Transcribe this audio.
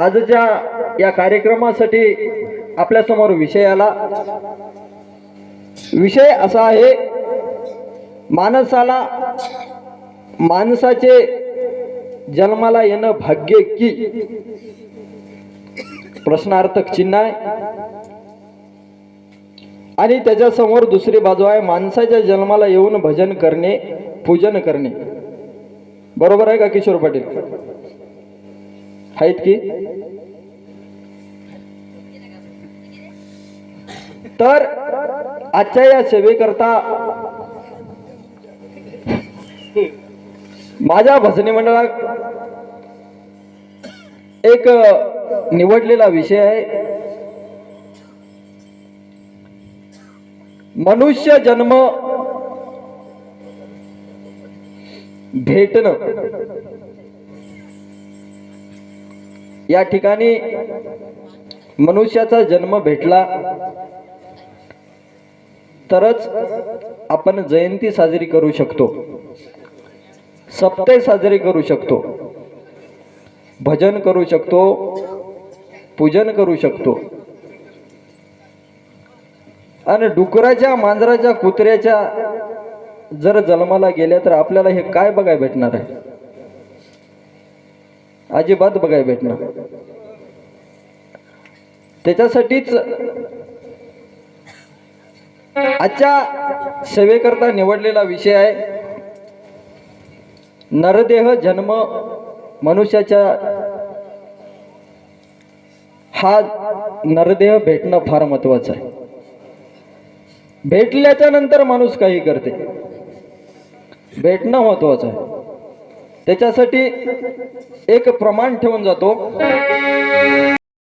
आजच्या या कार्यक्रमासाठी आपल्यासमोर विषय आला. विषय असा आहे माणसाला माणसाचे जन्माला येणं भाग्य की? प्रश्नार्थक चिन्ह आहे. आणि त्याच्यासमोर दुसरी बाजू आहे माणसाच्या जन्माला येऊन भजन करणे पूजन करणे. बरोबर आहे का किशोर पाटील? आहेत की? तर आजच्या या सेवेकरता माझ्या भजनी मंडळात एक निवडलेला विषय आहे. मनुष्य जन्म भेटणं. या ठिकाणी मनुष्याचा जन्म भेटला. तरच आपण जयंती साजरी करू शकतो. सप्ते साजरे करू शकतो. भजन करू शकतो. पूजन करू शकतो. आणि डुकराच्या मांजराच्या कुत्र्याच्या जर जन्माला गेल्या तर आपल्याला हे काय बघाय भेटणार आहे? अजिबात बघायला भेटणार. त्याच्यासाठीच आजच्या सेवेकरता निवडलेला विषय आहे. नरदेह जन्म मनुष्याच्या हा नरदेह भेटणं फार महत्वाचं आहे. भेटल्याच्या नंतर माणूस काही करते. भेटणं महत्वाचं आहे. त्याच्यासाठी एक प्रमाण ठेवून जातो.